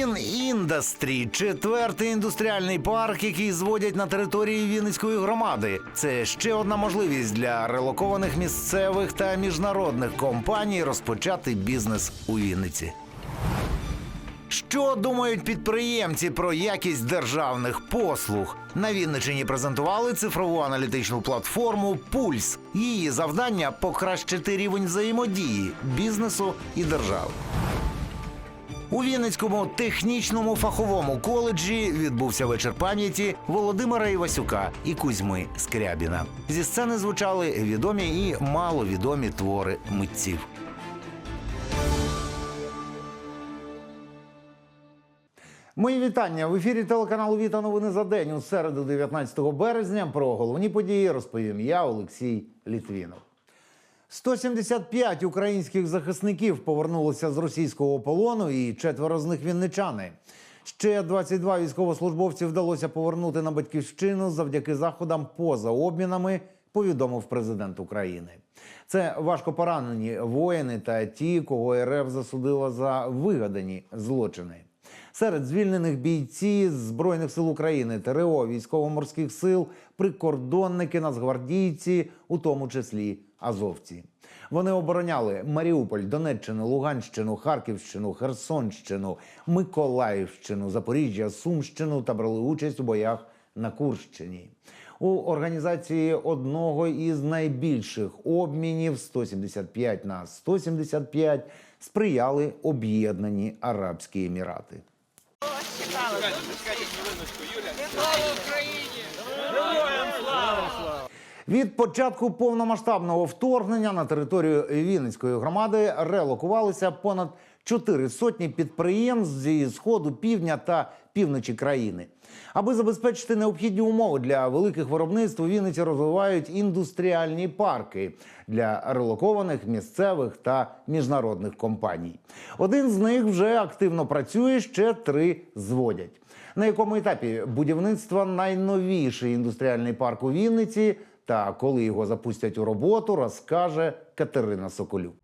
Він індастрі, четвертий індустріальний парк, який зводять на території Вінницької громади. Це ще одна можливість для релокованих місцевих та міжнародних компаній розпочати бізнес у Вінниці. Що думають підприємці про якість державних послуг? На Вінничині презентували цифрову аналітичну платформу Пульс. Її завдання покращити рівень взаємодії бізнесу і держави. У Вінницькому технічному фаховому коледжі відбувся вечір пам'яті Володимира Івасюка і Кузьми Скрябіна. Зі сцени звучали відомі і маловідомі твори митців. Мої вітання в ефірі телеканалу Віта новини за день у середу, 19 березня. Про головні події розповім я, Олексій Літвінов. 175 українських захисників повернулися з російського полону, і четверо з них вінничани. Ще 22 військовослужбовців вдалося повернути на батьківщину завдяки заходам поза обмінами. Повідомив президент України. Це важко поранені воїни та ті, кого РФ засудила за вигадані злочини. Серед звільнених бійці Збройних сил України, ТРО, військово-морських сил, прикордонники, нацгвардійці, у тому числі азовці. Вони обороняли Маріуполь, Донеччину, Луганщину, Харківщину, Херсонщину, Миколаївщину, Запоріжжя, Сумщину та брали участь у боях на Курщині. У організації одного із найбільших обмінів 175 на 175 сприяли об'єднані Арабські Емірати. Від початку повномасштабного вторгнення на територію Вінницької громади релокувалися понад чотири сотні підприємств зі сходу, півдня та півночі країни. Аби забезпечити необхідні умови для великих виробництв, у Вінниці розвивають індустріальні парки для релокованих місцевих та міжнародних компаній. Один з них вже активно працює, ще три зводять. На якому етапі будівництва найновіший індустріальний парк у Вінниці та коли його запустять у роботу, розкаже Катерина Соколюк.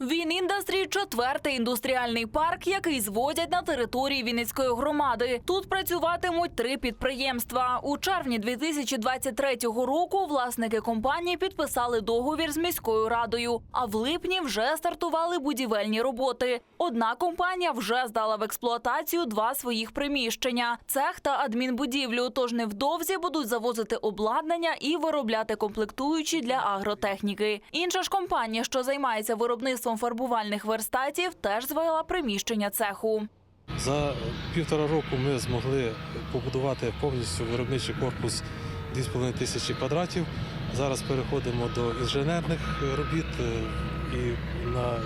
Він індастрі четвертий індустріальний парк, який зводять на території Вінницької громади. Тут працюватимуть три підприємства. У червні 2023 року власники компанії підписали договір з міською радою. А в липні вже стартували будівельні роботи. Одна компанія вже здала в експлуатацію два своїх приміщення: цех та адмінбудівлю. Тож невдовзі будуть завозити обладнання і виробляти комплектуючі для агротехніки. Інша ж компанія, що займається виробництвом фарбувальних верстатів, теж звела приміщення цеху. За півтора року ми змогли побудувати повністю виробничий корпус 2,5 тисячі квадратів. Зараз переходимо до інженерних робіт е, і на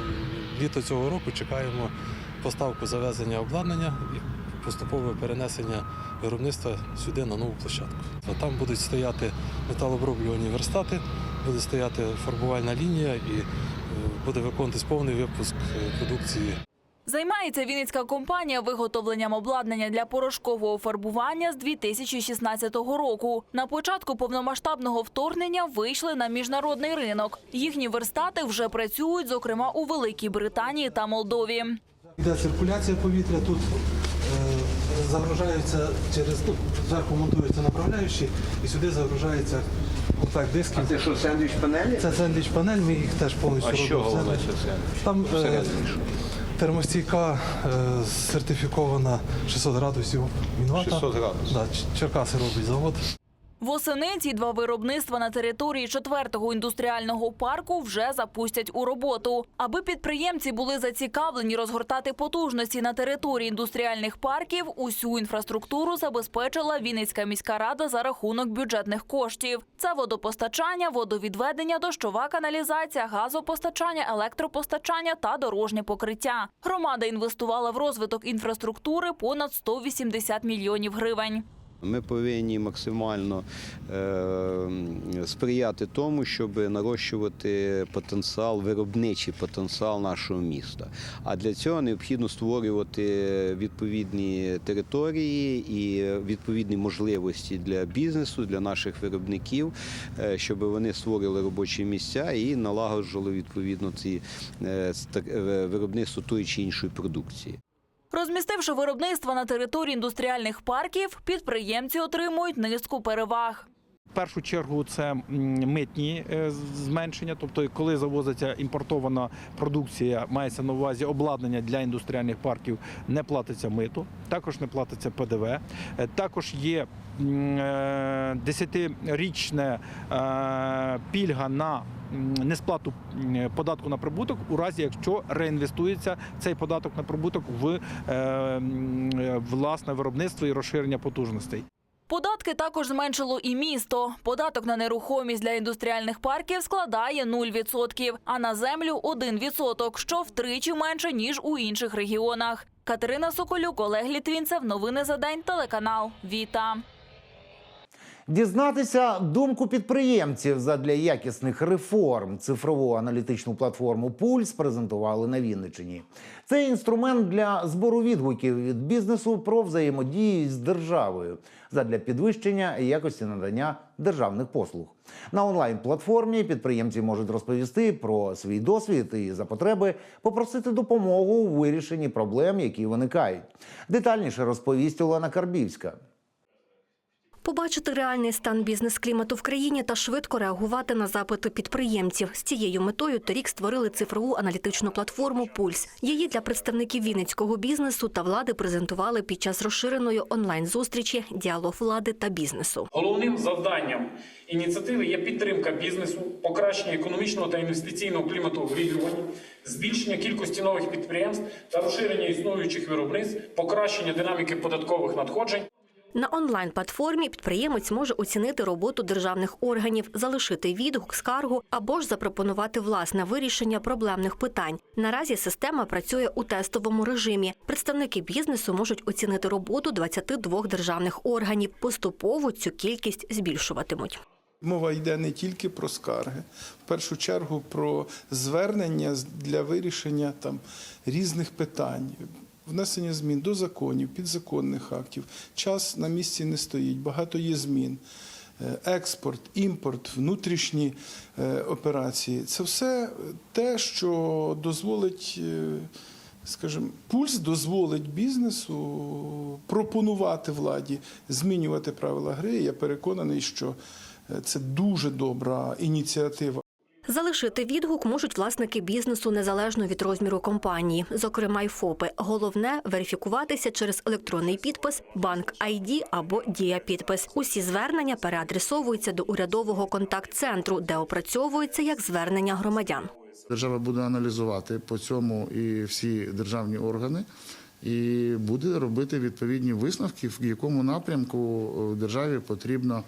літо цього року чекаємо поставку завезення обладнання і поступове перенесення виробництва сюди на нову площадку. Там будуть стояти металооброблювані верстати, буде стояти фарбувальна лінія і буде виконуватись повний випуск е, продукції Займається вінницька компанія виготовленням обладнання для порошкового фарбування з 2016 року. На початку повномасштабного вторгнення вийшли на міжнародний ринок. Їхні верстати вже працюють, зокрема у Великій Британії та Молдові. Йде циркуляція повітря, тут е, загружаються через тут зверху монтуються направляючі і сюди загружається комплект дисків. Це що, сендвіч панелі? Це сендвіч панель, ми їх теж повністю А що робимо. головне, Сендвіч. сендвіч? Там е, термостійка е, сертифікована 600 градусів мінвата. 600 градусів. Да, Черкаси робить завод. Восени ці два виробництва на території четвертого індустріального парку вже запустять у роботу. Аби підприємці були зацікавлені розгортати потужності на території індустріальних парків, усю інфраструктуру забезпечила Вінницька міська рада за рахунок бюджетних коштів. Це водопостачання, водовідведення, дощова каналізація, газопостачання, електропостачання та дорожнє покриття. Громада інвестувала в розвиток інфраструктури понад 180 мільйонів гривень. Ми повинні максимально е, сприяти тому, щоб нарощувати потенціал, виробничий потенціал нашого міста. А для цього необхідно створювати відповідні території і відповідні можливості для бізнесу, для наших виробників, е, щоб вони створили робочі місця і налагоджували відповідно ці е, виробництво тої чи іншої продукції. Розмістивши виробництво на території індустріальних парків, підприємці отримують низку переваг. В першу чергу це митні е, зменшення, тобто коли завозиться імпортована продукція, мається на увазі обладнання для індустріальних парків, не платиться мито, також не платиться ПДВ. Е, Також є е, десятирічна пільга на несплату податку на прибуток у разі, якщо реінвестується цей податок на прибуток в власне виробництво і розширення потужностей. Податки також зменшило і місто. Податок на нерухомість для індустріальних парків складає 0%, а на землю 1%, що втричі менше ніж у інших регіонах. Катерина Соколюк, Олег Літвінцев. Новини за день. Телеканал Віта. Дізнатися думку підприємців задля якісних реформ цифрову аналітичну платформу Пульс презентували на Вінниччині. Це інструмент для збору відгуків від бізнесу про взаємодію з державою задля підвищення якості надання державних послуг. На онлайн-платформі підприємці можуть розповісти про свій досвід і за потреби попросити допомогу у вирішенні проблем, які виникають. Детальніше розповість Олена Карбівська. Побачити реальний стан бізнес-клімату в країні та швидко реагувати на запити підприємців. З цією метою торік створили цифрову аналітичну платформу Пульс. Її для представників вінницького бізнесу та влади презентували під час розширеної онлайн-зустрічі Діалог влади та бізнесу. Головним завданням ініціативи є підтримка бізнесу, покращення економічного та інвестиційного клімату в регіоні, збільшення кількості нових підприємств та розширення існуючих виробництв, покращення динаміки податкових надходжень. На онлайн-платформі підприємець може оцінити роботу державних органів, залишити відгук, скаргу або ж запропонувати власне вирішення проблемних питань. Наразі система працює у тестовому режимі. Представники бізнесу можуть оцінити роботу 22 державних органів. Поступово цю кількість збільшуватимуть. Мова йде не тільки про скарги, в першу чергу про звернення для вирішення там різних питань. Внесення змін до законів, підзаконних актів. Час на місці не стоїть, багато є змін. Е, Експорт, імпорт, внутрішні е, операції це все те, що дозволить, е, скажімо, пульс дозволить бізнесу пропонувати владі змінювати правила гри. Я переконаний, що це дуже добра ініціатива. Залишити відгук можуть власники бізнесу незалежно від розміру компанії, зокрема й ФОПи. Головне верифікуватися через електронний підпис, банк ID або дія підпис. Усі звернення переадресовуються до урядового контакт-центру, де опрацьовуються як звернення громадян. Держава буде аналізувати по цьому і всі державні органи, і буде робити відповідні висновки, в якому напрямку е, державі потрібно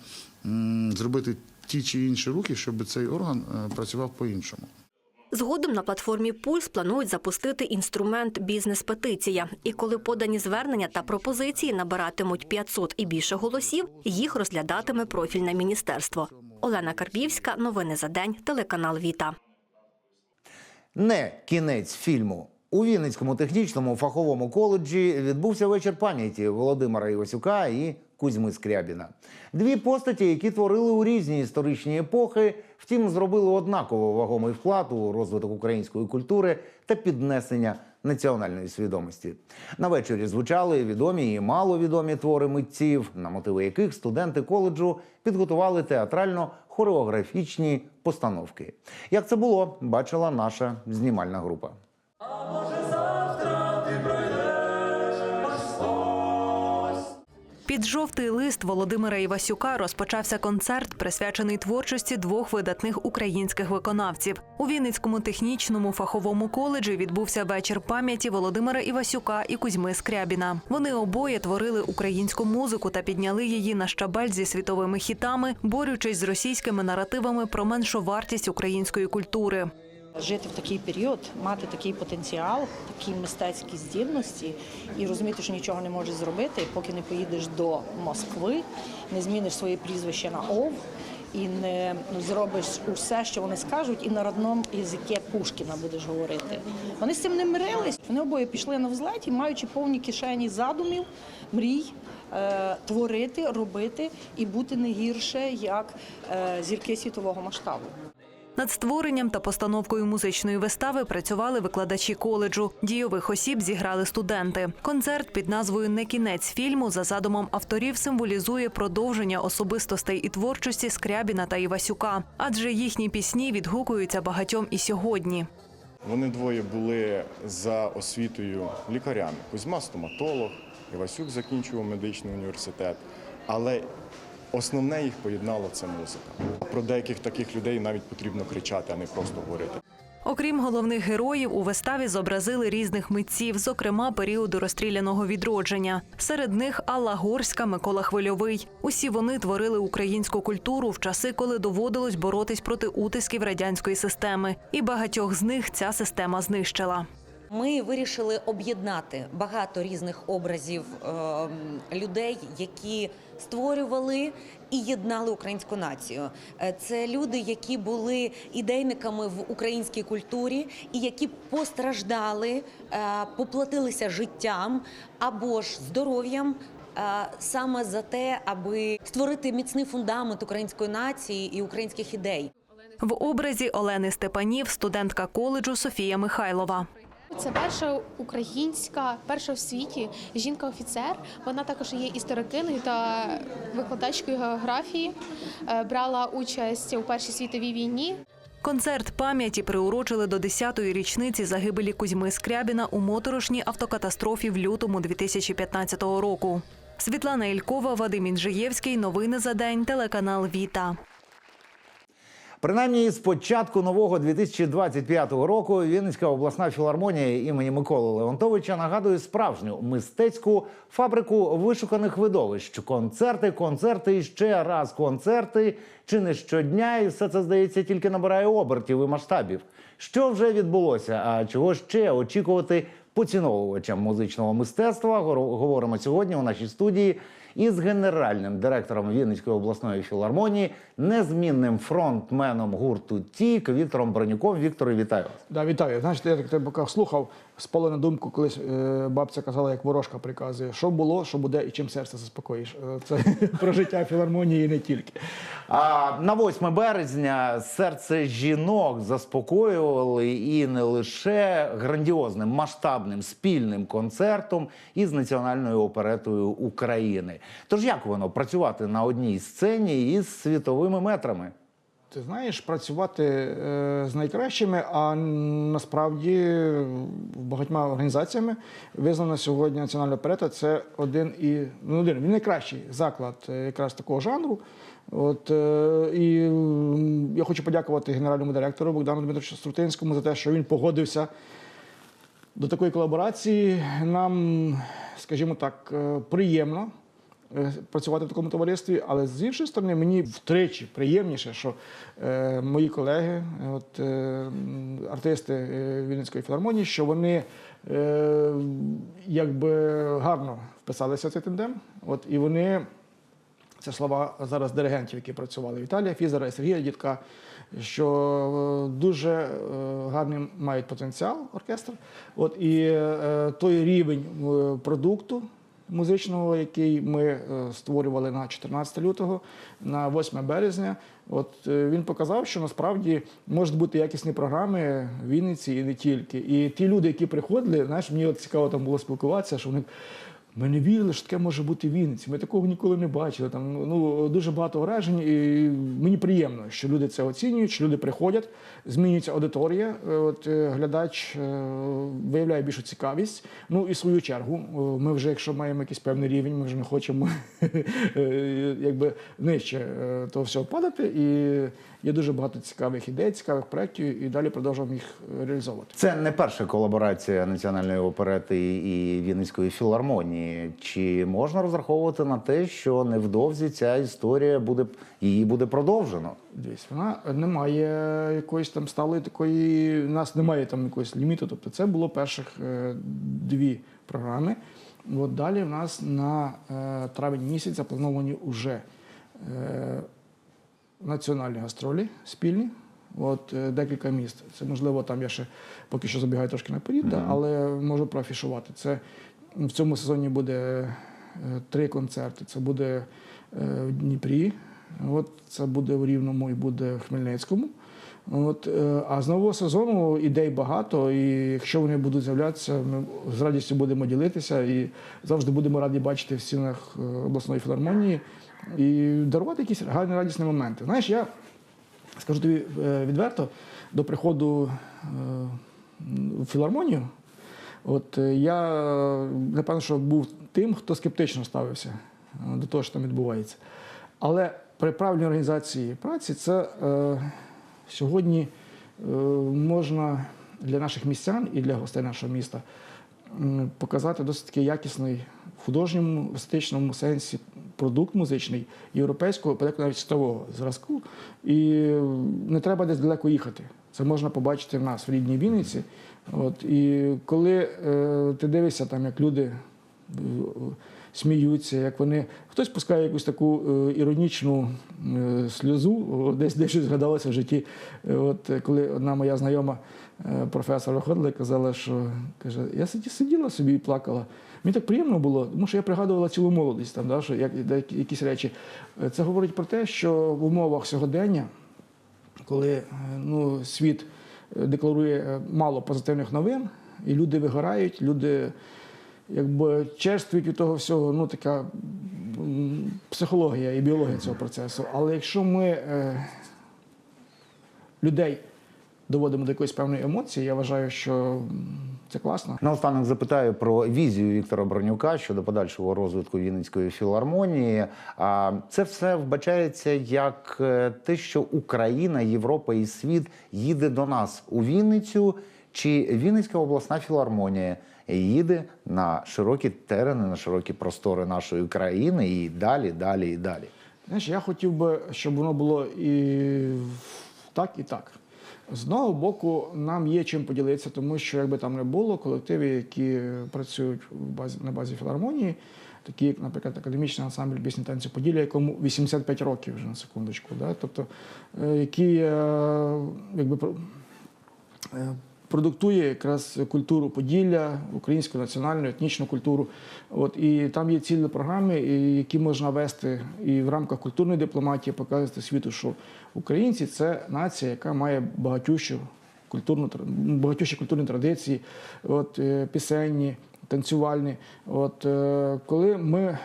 зробити ті чи інші рухи, щоб цей орган е, працював по-іншому. Згодом на платформі Пульс планують запустити інструмент бізнес-петиція. І коли подані звернення та пропозиції набиратимуть 500 і більше голосів, їх розглядатиме профільне міністерство. Олена Карбівська, новини за день, телеканал Віта. Не кінець фільму. У Вінницькому технічному фаховому коледжі відбувся вечір пам'яті Володимира Івасюка і Кузьми Скрябіна. Дві постаті, які творили у різні історичні епохи, втім, зробили однаково вагомий вклад у розвиток української культури та піднесення національної свідомості. На вечорі звучали відомі і маловідомі твори митців, на мотиви яких студенти коледжу підготували театрально-хореографічні постановки. Як це було, бачила наша знімальна група. Під жовтий лист Володимира Івасюка розпочався концерт, присвячений творчості двох видатних українських виконавців. У Вінницькому технічному фаховому коледжі відбувся вечір пам'яті Володимира Івасюка і Кузьми Скрябіна. Вони обоє творили українську музику та підняли її на щабель зі світовими хітами, борючись з російськими наративами про меншовартість української культури. Жити в такий період, мати такий потенціал, такі мистецькі здібності і розуміти, що нічого не можеш зробити, поки не поїдеш до Москви, не зміниш своє прізвище на ОВ і не зробиш усе, що вони скажуть, і на родному язикі Пушкіна будеш говорити. Вони з цим не мирились. Вони обоє пішли на взлеті, маючи повні кишені задумів, мрій. е, Творити, робити і бути не гірше як е, зірки світового масштабу. Над створенням та постановкою музичної вистави працювали викладачі коледжу. Дійових осіб зіграли студенти. Концерт під назвою Не кінець фільму за задумом авторів символізує продовження особистостей і творчості Скрябіна та Івасюка, адже їхні пісні відгукуються багатьом і сьогодні. Вони двоє були за освітою лікарями. Кузьма стоматолог, Івасюк закінчував медичний університет. Але основне їх поєднало це музика. Про деяких таких людей навіть потрібно кричати, а не просто говорити. Окрім головних героїв, у виставі зобразили різних митців, зокрема періоду розстріляного відродження. Серед них Алла Горська, Микола Хвильовий. Усі вони творили українську культуру в часи, коли доводилось боротись проти утисків радянської системи. І багатьох з них ця система знищила. Ми вирішили об'єднати багато різних образів е, людей, які створювали і єднали українську націю. Е, Це люди, які були ідейниками в українській культурі і які постраждали, е, поплатилися життям або ж здоров'ям. е, Саме за те, аби створити міцний фундамент української нації і українських ідей. В образі Олени Степанів, студентка коледжу Софія Михайлова. Це перша українська, перша в світі жінка-офіцер. Вона також є історикиною та викладачкою географії. Е, Брала участь у Першій світовій війні. Концерт пам'яті приурочили до 10-ї річниці загибелі Кузьми Скрябіна у моторошній автокатастрофі в лютому 2015 року. Світлана Ількова, Вадим Інжиєвський. Новини за день. Телеканал Віта. Принаймні, з початку нового 2025 року Вінницька обласна філармонія імені Миколи Леонтовича нагадує справжню мистецьку фабрику вишуканих видовищ. Концерти, концерти і ще раз концерти. Чи не щодня, і все це здається тільки набирає обертів і масштабів. Що вже відбулося? А чого ще очікувати поціновувачам музичного мистецтва? Говоримо сьогодні у нашій студії із генеральним директором Вінницької обласної філармонії, незмінним фронтменом гурту Тік Віктором Бронюком. Вікторе, вітаю вас. Да, вітаю. Знаєте, я так тебе слухав, спало на думку, колись е, бабця казала, як ворожка приказує, що було, що буде і чим серце заспокоїш. Е, Це про життя філармонії не тільки. А на 8 березня серце жінок заспокоювали і не лише грандіозним масштабним спільним концертом із національною оперетою України. Тож як воно працювати на одній сцені із світовими метрами? Ти знаєш, працювати е, з найкращими, а насправді багатьма організаціями визнана сьогодні національна оперета це один і ну один він найкращий заклад е, якраз такого жанру. От е, і я хочу подякувати генеральному директору Богдану Дмитровичу Струтинському за те, що він погодився до такої колаборації. Нам, скажімо так, приємно працювати в такому товаристві, але з іншої сторони, мені втричі приємніше, що е, мої колеги, е, от, е, артисти е, Вінницької філармонії, що вони е, якби гарно вписалися в цей тендем. От, і вони це слова зараз диригентів, які працювали Віталія Фізера і Сергія Дідка, що е, дуже е, гарний мають потенціал оркестр. От і е, той рівень е, продукту музичного, який ми е, створювали на 14 лютого, на 8 березня. От е, він показав, що насправді можуть бути якісні програми в Вінниці і не тільки. І ті люди, які приходили, знаєш, мені от цікаво там було спілкуватися, що вони. Ми не вірили, що таке може бути в Вінниці. Ми такого ніколи не бачили. Там ну дуже багато вражень, і мені приємно, що люди це оцінюють, що люди приходять, змінюється аудиторія. е, От е, глядач е, виявляє більшу цікавість. Ну і свою чергу, ми вже, якщо маємо якийсь певний рівень, ми вже не хочемо якби нижче того всього падати. І є дуже багато цікавих ідей, цікавих проєктів, і далі продовжуємо їх реалізовувати. Це не перша колаборація національної оперети і Вінницької філармонії. Чи можна розраховувати на те, що невдовзі ця історія буде її буде продовжено? Дивись, вона не має якоїсь там сталої такої. У нас немає там якогось ліміту. Тобто це було перших е, дві програми. От далі в нас на е, травень місяць заплановані вже е, національні гастролі спільні. От декілька міст. Це можливо, там я ще поки що забігаю трошки наперед, да, але можу проафішувати. Це в цьому сезоні буде е, три концерти. Це буде е, в Дніпрі, от це буде в Рівному і буде в Хмельницькому. От, е, а з нового сезону ідей багато, і якщо вони будуть з'являтися, ми з радістю будемо ділитися і завжди будемо раді бачити в стінах обласної філармонії і дарувати якісь гарні радісні моменти. Знаєш, я скажу тобі відверто, до приходу в філармонію, от е, я е, напевно, що був тим, хто скептично ставився е, до того, що там відбувається. Але при правильній організації праці це е, сьогодні е, можна для наших містян і для гостей нашого міста показати досить таки якісний в художньому естетичному сенсі продукт музичний європейського, подекуди навіть світового зразку. І не треба десь далеко їхати. Це можна побачити в нас в рідній Вінниці. От, і коли е, ти дивишся, там, як люди е, сміються, як вони. Хтось пускає якусь таку е, іронічну е, сльозу, десь десь згадалося в житті. От коли одна моя знайома е, професор виходила і казала, що каже, я сиділа собі і плакала. Мені так приємно було, тому що я пригадувала цілу молодість, там, да, що як, якісь речі. Е, Це говорить про те, що в умовах сьогодення, коли е, ну, світ декларує мало позитивних новин, і люди вигорають, люди якби черствують від того всього, ну така психологія і біологія цього процесу. Але якщо ми людей доводимо до якоїсь певної емоції, я вважаю, що це класно. Наостанок запитаю про візію Віктора Бронюка щодо подальшого розвитку Вінницької філармонії. А це все вбачається як е, те, що Україна, Європа і світ їде до нас у Вінницю, чи Вінницька обласна філармонія їде на широкі терени, на широкі простори нашої країни і далі, далі і далі. Знаєш, я хотів би, щоб воно було і так, і так. З одного боку, нам є чим поділитися, тому що якби там не було, колективи, які працюють в базі, на базі філармонії, такі як, наприклад, академічний ансамбль пісні танці Поділля, якому 85 років вже на секундочку, да? тобто, е, які е, якби, е, продуктує якраз культуру Поділля, українську національну, етнічну культуру. От, і там є цілі програми, які можна вести і в рамках культурної дипломатії, показувати світу, що українці це нація, яка має багатющу культурну багатющі культурні традиції, от, е, пісенні, танцювальні. От, е, коли ми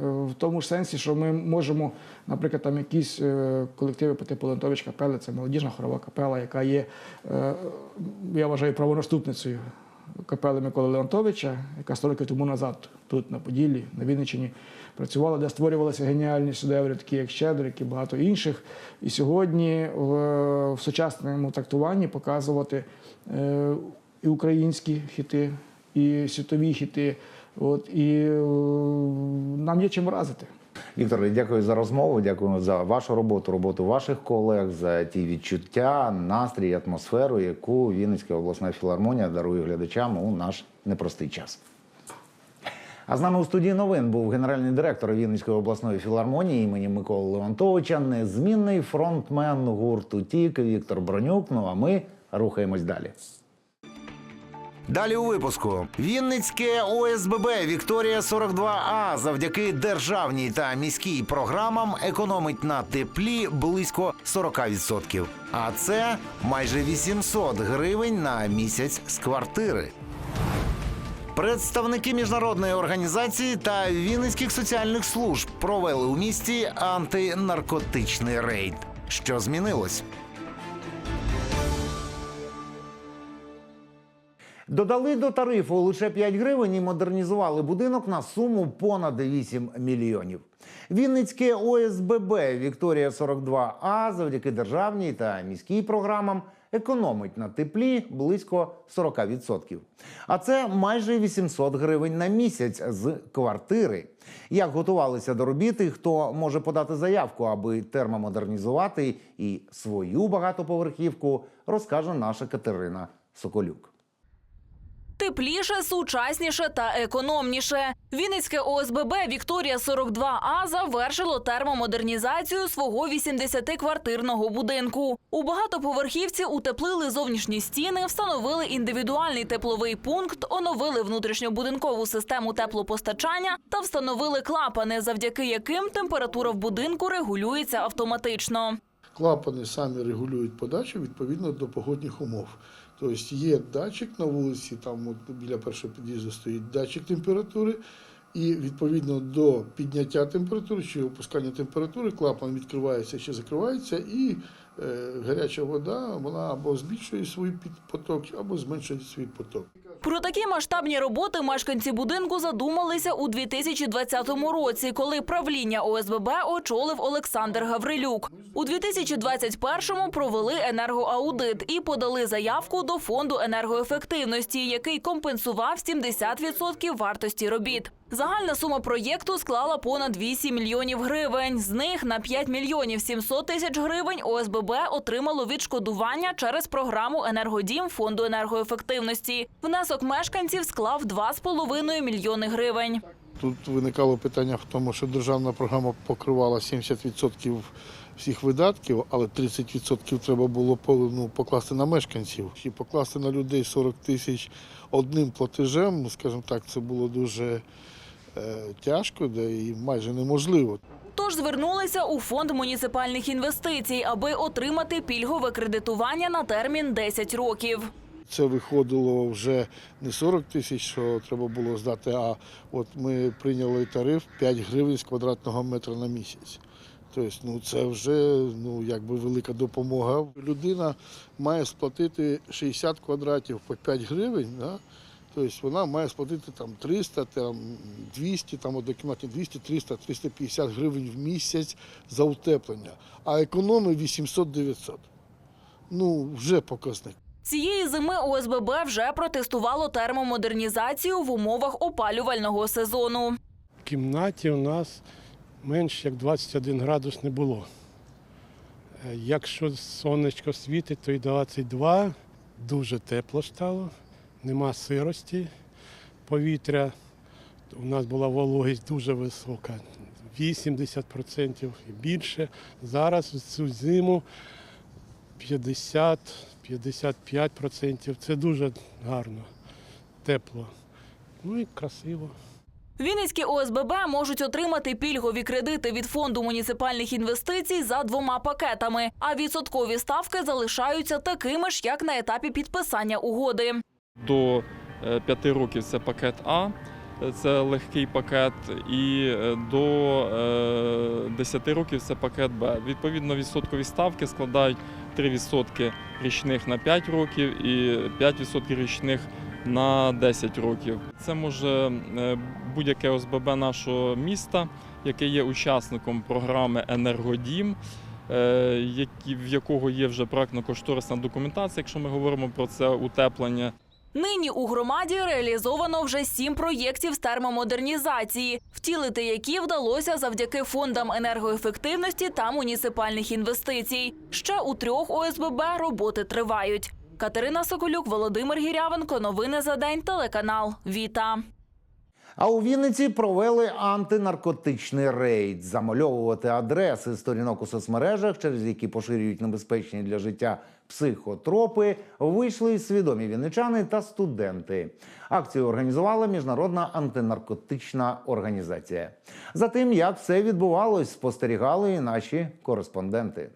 в тому ж сенсі, що ми можемо, наприклад, там якісь е, колективи по типу Лентович капели, це молодіжна хорова капела, яка є, е, я вважаю, правонаступницею капели Миколи Леонтовича, яка 100 років тому назад тут, на Поділлі, на Вінниччині, працювала, де створювалися геніальні шедеври, такі як Щедрик і багато інших. І сьогодні в, в сучасному трактуванні показувати е, і українські хіти, і світові хіти. От, і е, нам є чим вразити. Вікторе, дякую за розмову. Дякую за вашу роботу, роботу ваших колег, за ті відчуття, настрій, атмосферу, яку Вінницька обласна філармонія дарує глядачам у наш непростий час. А з нами у студії новин був генеральний директор Вінницької обласної філармонії імені Миколи Леонтовича, незмінний фронтмен гурту Тік Віктор Бронюк. Ну а ми рухаємось далі. Далі у випуску Вінницьке ОСББ Вікторія 42А завдяки державній та міській програмам економить на теплі близько 40%. А це майже 800 гривень на місяць з квартири. Представники міжнародної організації та Вінницьких соціальних служб провели у місті антинаркотичний рейд. Що змінилось? Додали до тарифу лише 5 гривень і модернізували будинок на суму понад 8 мільйонів. Вінницьке ОСББ Вікторія 42А завдяки державній та міській програмам економить на теплі близько 40%. А це майже 800 гривень на місяць з квартири. Як готувалися до робіт і хто може подати заявку, аби термомодернізувати і свою багатоповерхівку, розкаже наша Катерина Соколюк. Тепліше, сучасніше та економніше. Вінницьке ОСББ Вікторія 42А завершило термомодернізацію свого 80-квартирного будинку. У багатоповерхівці утеплили зовнішні стіни, встановили індивідуальний тепловий пункт, оновили внутрішньобудинкову систему теплопостачання та встановили клапани, завдяки яким температура в будинку регулюється автоматично. клапани самі регулюють подачу відповідно до погодних умов. Тобто є датчик на вулиці, там от біля першого під'їзду стоїть датчик температури, і відповідно до підняття температури чи опускання температури клапан відкривається чи закривається, і гаряча вода вона або збільшує свій поток, або зменшує свій поток. Про такі масштабні роботи мешканці будинку задумалися у 2020 році, коли правління ОСББ очолив Олександр Гаврилюк. У 2021-му провели енергоаудит і подали заявку до фонду енергоефективності, який компенсував 70% вартості робіт. Загальна сума проєкту склала понад 8 мільйонів гривень. З них на 5 мільйонів 700 тисяч гривень ОСББ отримало відшкодування через програму Енергодім фонду енергоефективності. Внесок мешканців склав 2,5 мільйони гривень. Тут виникало питання в тому, що державна програма покривала 70% всіх видатків, але 30% треба було ну, покласти на мешканців. І покласти на людей 40 тисяч одним платежем, ну, скажімо так, це було дуже тяжко да, і майже неможливо. Тож звернулися у фонд муніципальних інвестицій, аби отримати пільгове кредитування на термін 10 років. Це виходило вже не 40 тисяч, що треба було здати, а от ми прийняли тариф 5 гривень з квадратного метра на місяць. Тобто, ну це вже ну якби велика допомога. Людина має сплатити 60 квадратів по 5 гривень. Да? Тобто вона має сплатити там 300, там 200, там однокімнатні 200, 300, 350 гривень в місяць за утеплення, а економить 800-900. Ну, вже показник. Цієї зими ОСББ вже протестувало термомодернізацію в умовах опалювального сезону. В кімнаті у нас менш як 21 градус не було. Е, Якщо сонечко світить, то й 22, дуже тепло стало, нема сирості повітря. У нас була вологість дуже висока, 80% і більше. Зараз цю зиму 50-55%. Це дуже гарно, тепло. Ну і красиво. Вінницькі ОСББ можуть отримати пільгові кредити від фонду муніципальних інвестицій за двома пакетами, а відсоткові ставки залишаються такими ж, як на етапі підписання угоди. До 5 років це пакет А, е, це легкий пакет, і е, до е, 10 років це пакет Б. Відповідно, відсоткові ставки складають 3% річних на 5 років і 5% річних на 10 років. Це може е, будь-яке ОСББ нашого міста, яке є учасником програми Енергодім. е, В якого є вже проектно-кошторисна документація, якщо ми говоримо про це утеплення. Нині у громаді реалізовано вже сім проєктів з термомодернізації, втілити які вдалося завдяки фондам енергоефективності та муніципальних інвестицій. Ще у трьох ОСББ роботи тривають. Катерина Соколюк, Володимир Гірявенко. Новини за день. Телеканал Віта. А у Вінниці провели антинаркотичний рейд. Замальовувати адреси сторінок у соцмережах, через які поширюють небезпечні для життя психотропи, вийшли свідомі вінничани та студенти. Акцію організувала міжнародна антинаркотична організація. За тим, як все відбувалось, спостерігали і наші кореспонденти.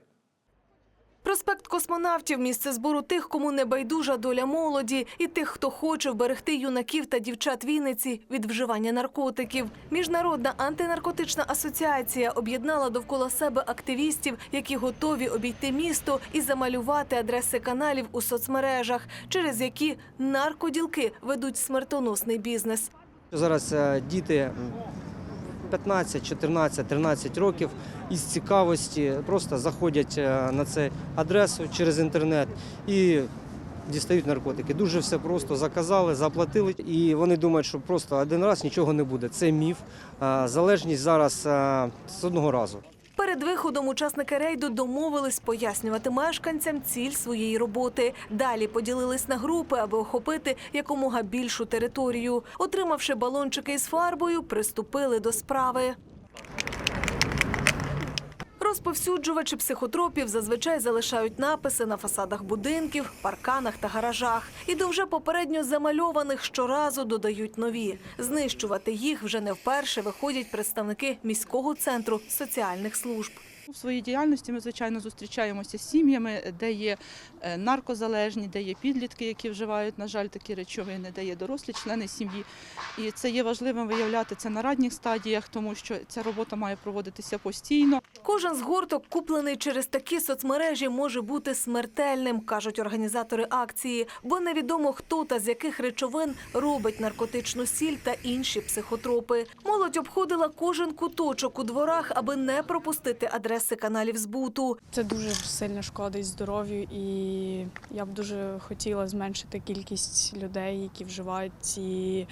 Проспект космонавтів місце збору тих, кому не байдужа доля молоді, і тих, хто хоче вберегти юнаків та дівчат Вінниці від вживання наркотиків. Міжнародна антинаркотична асоціація об'єднала довкола себе активістів, які готові обійти місто і замалювати адреси каналів у соцмережах, через які наркоділки ведуть смертоносний бізнес. Зараз е, діти 15, 14, 13 років із цікавості просто заходять е, на цю адресу через інтернет і дістають наркотики. Дуже все просто заказали, заплатили, і вони думають, що просто один раз нічого не буде. Це міф. Е, Залежність зараз е, з одного разу. Перед виходом учасники рейду домовились пояснювати мешканцям ціль своєї роботи. Далі поділились на групи, аби охопити якомога більшу територію. Отримавши балончики із фарбою, приступили до справи. Розповсюджувачі психотропів зазвичай залишають написи на фасадах будинків, парканах та гаражах. І до вже попередньо замальованих щоразу додають нові. Знищувати їх вже не вперше виходять представники міського центру соціальних служб. В своїй діяльності ми, звичайно, зустрічаємося з сім'ями, де є е, наркозалежні, де є підлітки, які вживають, на жаль, такі речовини, де є дорослі члени сім'ї. І це є важливим виявляти це на ранніх стадіях, тому що ця робота має проводитися постійно. Кожен згорток, куплений через такі соцмережі, може бути смертельним, кажуть організатори акції, бо невідомо хто та з яких речовин робить наркотичну сіль та інші психотропи. Молодь обходила кожен куточок у дворах, аби не пропустити адреси каналів збуту. Це дуже сильно шкодить здоров'ю, і я б дуже хотіла зменшити кількість людей, які вживають ці,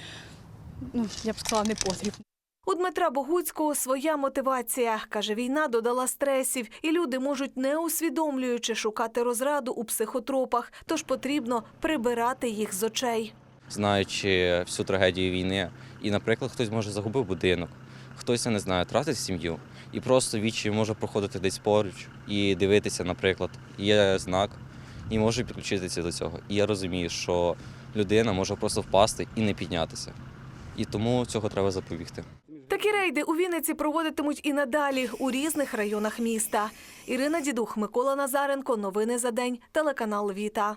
ну я б сказала, не потрібно. У Дмитра Богуцького своя мотивація. Каже, війна додала стресів, і люди можуть, не усвідомлюючи, шукати розраду у психотропах, тож потрібно прибирати їх з очей. знаючи всю трагедію війни. І, наприклад, хтось може загубив будинок, хтось, я не знаю, тратить сім'ю, і просто вічі може проходити десь поруч і дивитися, наприклад, є знак, і може підключитися до цього. І я розумію, що людина може просто впасти і не піднятися. І тому цього треба запобігти. Такі рейди у Вінниці проводитимуть і надалі у різних районах міста. Ірина Дідух, Микола Назаренко. Новини за день. Телеканал Віта.